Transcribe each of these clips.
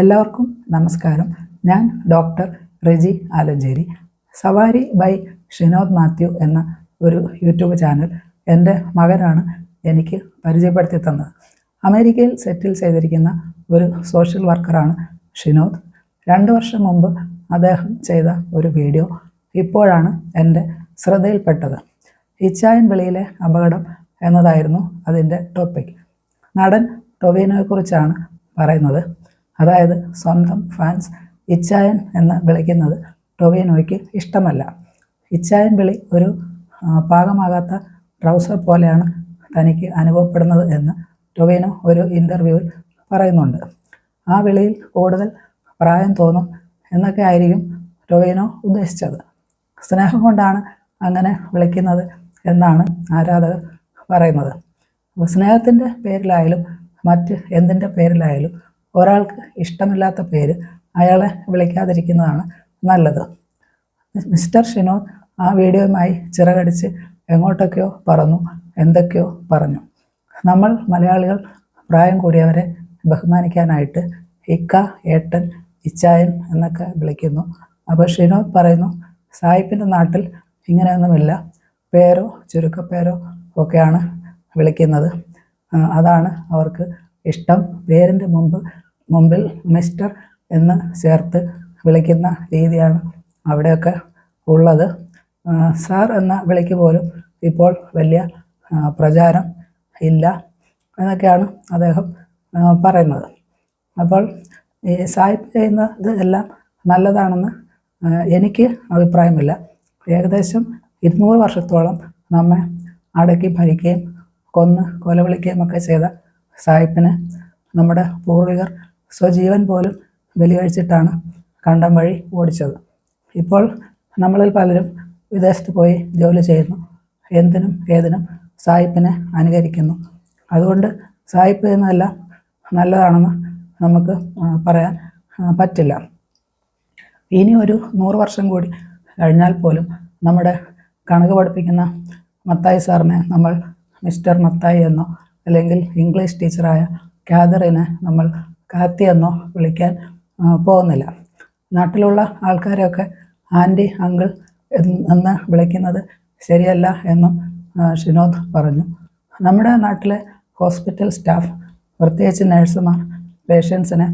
എല്ലാവർക്കും നമസ്കാരം. ഞാൻ ഡോക്ടർ റെജി ആലഞ്ചേരി. സവാരി ബൈ ഷിനോദ് മാത്യു എന്ന ഒരു യൂട്യൂബ് ചാനൽ എന്റെ മകനാണ് എനിക്ക് പരിചയപ്പെടുത്തി തന്നത്. അമേരിക്കയിൽ സെറ്റിൽ ചെയ്തിരിക്കുന്ന ഒരു സോഷ്യൽ വർക്കറാണ് ഷിനോദ് രണ്ട് വർഷം മുമ്പ് അദ്ദേഹം ചെയ്ത ഒരു വീഡിയോ ഇപ്പോഴാണ് എന്റെ ശ്രദ്ധയിൽപ്പെട്ടത്. ഇച്ചായൻ വെളിയിലെ അപകടം എന്നതായിരുന്നു അതിന്റെ ടോപ്പിക് നടൻ ടൊവിനോയെക്കുറിച്ചാണ് പറയുന്നത്. അതായത് സ്വന്തം ഫാൻസ് ഇച്ചായൻ എന്ന് വിളിക്കുന്നത് ടൊവിനോയ്ക്ക് ഇഷ്ടമല്ല. ഇച്ചായൻ വിളി ഒരു പാകമാകാത്ത ട്രൗസർ പോലെയാണ് തനിക്ക് അനുഭവപ്പെടുന്നത് എന്ന് ടൊവിനോ ഒരു ഇന്റർവ്യൂവിൽ പറയുന്നുണ്ട്. ആ വിളിയിൽ കൂടുതൽ പ്രായം തോന്നും എന്നൊക്കെ ആയിരിക്കും ടൊവിനോ ഉദ്ദേശിച്ചത്. സ്നേഹം കൊണ്ടാണ് അങ്ങനെ വിളിക്കുന്നത് എന്നാണ് ആരാധകർ പറയുന്നത്. സ്നേഹത്തിന്റെ പേരിലായാലും മറ്റ് എന്തിന്റെ പേരിലായാലും ഒരാൾക്ക് ഇഷ്ടമില്ലാത്ത പേര് അയാളെ വിളിക്കാതിരിക്കുന്നതാണ് നല്ലത്. മിസ്റ്റർ ഷിനോ ആ വീഡിയോയുമായി ചിറകടിച്ച് എങ്ങോട്ടൊക്കെയോ പറഞ്ഞു എന്തൊക്കെയോ പറഞ്ഞു. നമ്മൾ മലയാളികൾ പ്രായം കൂടിയവരെ ബഹുമാനിക്കാനായിട്ട് ഇക്ക ഏട്ടൻ ഇച്ചായൻ എന്നൊക്കെ വിളിക്കുന്നു. അപ്പോൾ ഷിനോദ് പറയുന്നു സായിപ്പിന്റെ നാട്ടിൽ ഇങ്ങനെയൊന്നുമില്ല. പേരോ ചുരുക്കപ്പേരോ ഒക്കെയാണ് വിളിക്കുന്നത്. അതാണ് അവർക്ക് ഇഷ്ടം. പേരിന്റെ മുമ്പ് മുമ്പിൽ മിസ്റ്റർ എന്ന് ചേർത്ത് വിളിക്കുന്ന രീതിയാണ് അവിടെയൊക്കെ ഉള്ളത്. സാർ എന്ന വിളിക്ക് പോലും ഇപ്പോൾ വലിയ പ്രചാരം ഇല്ല എന്നൊക്കെയാണ് അദ്ദേഹം പറയുന്നത്. അപ്പോൾ ഈ സായിപ്പ് ചെയ്യുന്നത് എല്ലാം നല്ലതാണെന്ന് എനിക്ക് അഭിപ്രായമില്ല. ഏകദേശം ഇരുന്നൂറ് വർഷത്തോളം നമ്മെ അടക്കി ഭരിക്കുകയും കൊന്ന് കൊലവിളിക്കുകയും ഒക്കെ ചെയ്ത സായിപ്പിനെ നമ്മുടെ പൂർവികർ സ്വജീവൻ പോലും ബലികഴിച്ചിട്ടാണ് കണ്ടം വഴി ഓടിച്ചത്. ഇപ്പോൾ നമ്മളിൽ പലരും വിദേശത്ത് പോയി ജോലി ചെയ്യുന്നു. എന്തിനും ഏതിനും സായിപ്പിനെ അനുകരിക്കുന്നു. അതുകൊണ്ട് സായിപ്പ് എന്നതെല്ലാം നല്ലതാണെന്ന് നമുക്ക് പറയാൻ പറ്റില്ല. ഇനി ഒരു നൂറ് വർഷം കൂടി കഴിഞ്ഞാൽ പോലും നമ്മുടെ കണക്ക് പഠിപ്പിക്കുന്ന മത്തായി സാറിനെ നമ്മൾ മിസ്റ്റർ മത്തായി എന്നോ അല്ലെങ്കിൽ ഇംഗ്ലീഷ് ടീച്ചറായ കാതറിനെ നമ്മൾ കാത്തി എന്നോ വിളിക്കാൻ പോകുന്നില്ല. നാട്ടിലുള്ള ആൾക്കാരെയൊക്കെ ആന്റി അങ്കിൾ എന്ന് വിളിക്കുന്നത് ശരിയല്ല എന്നും ഷിനോദ് പറഞ്ഞു. നമ്മുടെ നാട്ടിലെ ഹോസ്പിറ്റൽ സ്റ്റാഫ് പ്രത്യേകിച്ച് നഴ്സുമാർ പേഷ്യൻസിനെ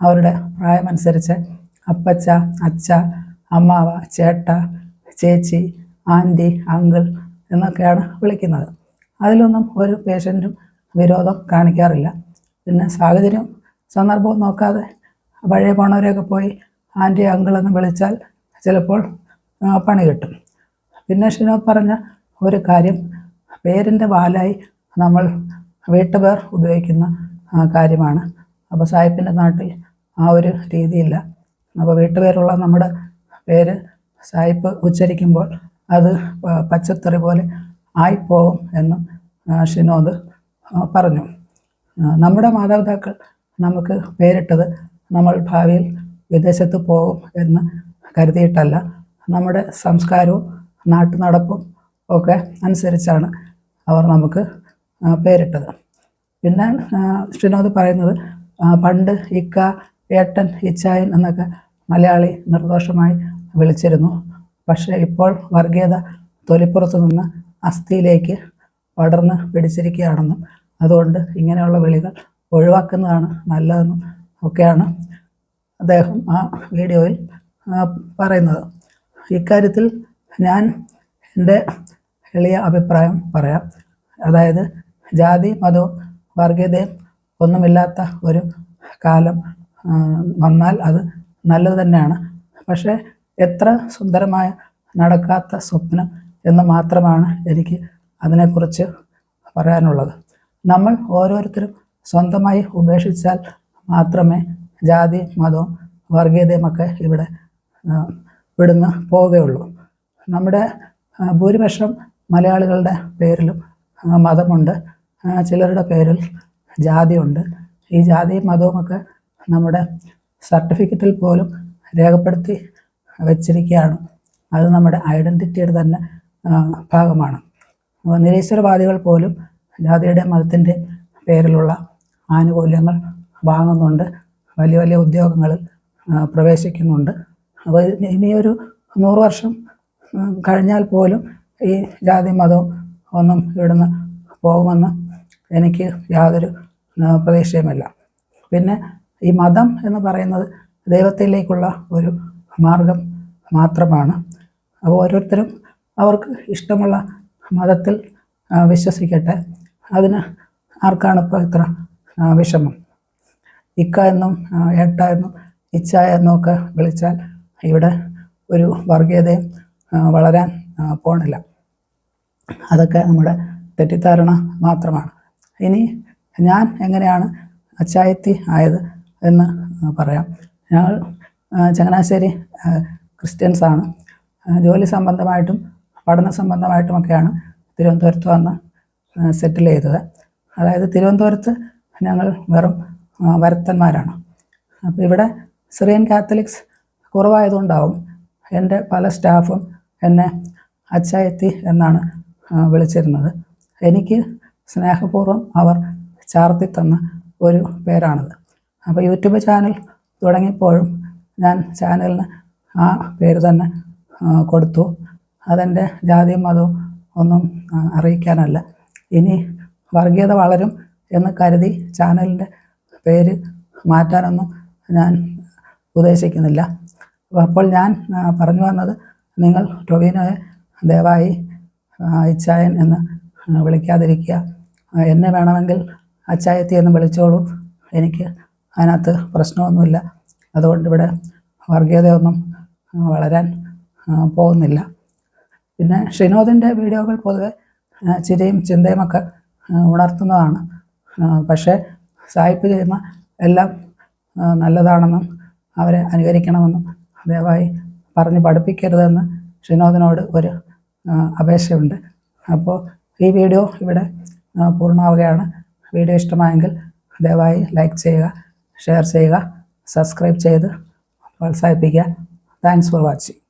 അവരുടെ പ്രായമനുസരിച്ച് അപ്പച്ച അച്ഛ അമ്മാവ ചേട്ട ചേച്ചി ആന്റി അങ്കിൾ എന്നൊക്കെയാണ് വിളിക്കുന്നത്. അതിലൊന്നും ഒരു പേഷ്യന്റും വിരോധം കാണിക്കാറില്ല. പിന്നെ സാഹചര്യം സന്ദർഭവും നോക്കാതെ പഴയ പോണവരെയൊക്കെ പോയി ആന്റി അങ്കിളെന്ന് വിളിച്ചാൽ ചിലപ്പോൾ പണി കിട്ടും. പിന്നെ ഷിനോദ് പറഞ്ഞ ഒരു കാര്യം പേരിന്റെ വാലായി നമ്മൾ വീട്ടുപേർ ഉപയോഗിക്കുന്ന കാര്യമാണ്. അപ്പോൾ സായിപ്പിന്റെ നാട്ടിൽ ആ ഒരു രീതിയില്ല. അപ്പോൾ വീട്ടുപേരുള്ള നമ്മുടെ പേര് സായിപ്പ് ഉച്ചരിക്കുമ്പോൾ അത് പച്ചത്തറി പോലെ ആയിപ്പോവും എന്നും ഷിനോദ് പറഞ്ഞു. നമ്മുടെ മാതാപിതാക്കൾ നമുക്ക് പേരിട്ടത് നമ്മൾ ഭാവിയിൽ വിദേശത്ത് പോകും എന്ന് കരുതിയിട്ടല്ല. നമ്മുടെ സംസ്കാരവും നാട്ടുനടപ്പും ഒക്കെ അനുസരിച്ചാണ് അവർ നമുക്ക് പേരിട്ടത്. പിന്നെ ശ്രീനോദ് പറയുന്നത് പണ്ട് ഇക്ക ഏട്ടൻ ഇച്ചായൻ എന്നൊക്കെ മലയാളി നിർദോഷമായി വിളിച്ചിരുന്നു. പക്ഷേ ഇപ്പോൾ വർഗീയത തൊലിപ്പുറത്ത് നിന്ന് അസ്ഥിയിലേക്ക് പടർന്ന് പിടിച്ചിരിക്കുകയാണെന്നും അതുകൊണ്ട് ഇങ്ങനെയുള്ള വിളികൾ ഒഴിവാക്കുന്നതാണ് നല്ലതെന്നും ഒക്കെയാണ് അദ്ദേഹം ആ വീഡിയോയിൽ പറയുന്നത്. ഇക്കാര്യത്തിൽ ഞാൻ എന്റെ എളിയ അഭിപ്രായം പറയാം. അതായത് ജാതി മതവും വർഗീയതയും ഒന്നുമില്ലാത്ത ഒരു കാലം വന്നാൽ അത് നല്ലത് തന്നെയാണ്. പക്ഷേ എത്ര സുന്ദരമായ നടക്കാത്ത സ്വപ്നം എന്ന് മാത്രമാണ് എനിക്ക് അതിനെക്കുറിച്ച് പറയാനുള്ളത്. നമ്മൾ ഓരോരുത്തരും സ്വന്തമായി ഉപേക്ഷിച്ചാൽ മാത്രമേ ജാതി മതവും വർഗീയതയുമൊക്കെ ഇവിടെ വിടുന്ന് പോവുകയുള്ളൂ. നമ്മുടെ ഭൂരിപക്ഷം മലയാളികളുടെ പേരിലും മതമുണ്ട്. ചിലരുടെ പേരിൽ ജാതിയുണ്ട്. ഈ ജാതിയും മതവുമൊക്കെ നമ്മുടെ സർട്ടിഫിക്കറ്റിൽ പോലും രേഖപ്പെടുത്തി വച്ചിരിക്കുകയാണ്. അത് നമ്മുടെ ഐഡന്റിറ്റിയുടെ തന്നെ ഭാഗമാണ്. നിരീശ്വരവാദികൾ പോലും ജാതിയുടെ മതത്തിന്റെ പേരിലുള്ള ആനുകൂല്യങ്ങൾ വാങ്ങുന്നുണ്ട്. വലിയ വലിയ ഉദ്യോഗങ്ങളിൽ പ്രവേശിക്കുന്നുണ്ട്. അപ്പോൾ ഇനിയൊരു നൂറ് വർഷം കഴിഞ്ഞാൽ പോലും ഈ ജാതി മതവും ഒന്നും ഇവിടുന്ന് പോകുമെന്ന് എനിക്ക് യാതൊരു പ്രതീക്ഷയുമില്ല. പിന്നെ ഈ മതം എന്ന് പറയുന്നത് ദൈവത്തിലേക്കുള്ള ഒരു മാർഗം മാത്രമാണ്. അപ്പോൾ ഓരോരുത്തരും അവർക്ക് ഇഷ്ടമുള്ള മതത്തിൽ വിശ്വസിക്കട്ടെ. അതിന് ആർക്കാണ് ഇപ്പോൾ ഇത്ര വിഷമം. ഇക്ക എന്നും എട്ട എന്നും ഇച്ച എന്നും ഒക്കെ വിളിച്ചാൽ ഇവിടെ ഒരു വർഗീയതയും വളരാൻ പോണില്ല. അതൊക്കെ നമ്മുടെ തെറ്റിദ്ധാരണ മാത്രമാണ്. ഇനി ഞാൻ എങ്ങനെയാണ് അച്ചായത്തി ആയത് എന്ന് പറയാം. ഞങ്ങൾ ചങ്ങനാശ്ശേരി ക്രിസ്ത്യൻസാണ് ജോലി സംബന്ധമായിട്ടും പഠന സംബന്ധമായിട്ടുമൊക്കെയാണ് തിരുവനന്തപുരത്ത് വന്ന് സെറ്റിൽ ചെയ്തത്. അതായത് തിരുവനന്തപുരത്ത് ഞങ്ങൾ വെറും വരത്തന്മാരാണ്. അപ്പോൾ ഇവിടെ സിറിയൻ കാത്തലിക്സ് കുറവായതുകൊണ്ടാവും എന്റെ പല സ്റ്റാഫും എന്നെ അച്ചായത്തി എന്നാണ് വിളിച്ചിരുന്നത്. എനിക്ക് സ്നേഹപൂർവം അവർ ചാർത്തി തന്ന ഒരു പേരാണിത്. അപ്പോൾ യൂട്യൂബ് ചാനൽ തുടങ്ങിയപ്പോഴും ഞാൻ ചാനലിന് ആ പേര് തന്നെ കൊടുത്തു. അതെന്റെ ജാതിയും മതവും ഒന്നും അറിയിക്കാനല്ല. ഇനി വർഗീയത വളരും. എന്ന് കരുതി ചാനലിന്റെ പേര് മാറ്റാനൊന്നും ഞാൻ ഉദ്ദേശിക്കുന്നില്ല. അപ്പോൾ ഞാൻ പറഞ്ഞു വന്നത് നിങ്ങൾ ടൊവിനോയെ ദയവായി അച്ചായൻ എന്ന് വിളിക്കാതിരിക്കുക. എന്നെ വേണമെങ്കിൽ അച്ചായത്തി എന്ന് വിളിച്ചോളൂ. എനിക്ക് അതിനകത്ത് പ്രശ്നമൊന്നുമില്ല. അതുകൊണ്ട് ഇവിടെ വർഗീയതയൊന്നും വളരാൻ പോകുന്നില്ല. പിന്നെ ഷിനോദിന്റെ വീഡിയോകൾ പൊതുവെ ചിരിയും ചിന്തയുമൊക്കെ ഉണർത്തുന്നതാണ്. പക്ഷേ സായിപ്പ് ചെയ്യുന്ന എല്ലാം നല്ലതാണെന്നും അവരെ അനുകരിക്കണമെന്നും ദയവായി പറഞ്ഞ് പഠിപ്പിക്കരുതെന്ന് ഷിനോദിനോട് ഒരു അപേക്ഷയുണ്ട്. അപ്പോൾ ഈ വീഡിയോ ഇവിടെ പൂർണമാവുകയാണ്. വീഡിയോ ഇഷ്ടമായെങ്കിൽ ദയവായി ലൈക്ക് ചെയ്യുക ഷെയർ ചെയ്യുക സബ്സ്ക്രൈബ് ചെയ്ത് പ്രോത്സാഹിപ്പിക്കുക. Thanks for watching.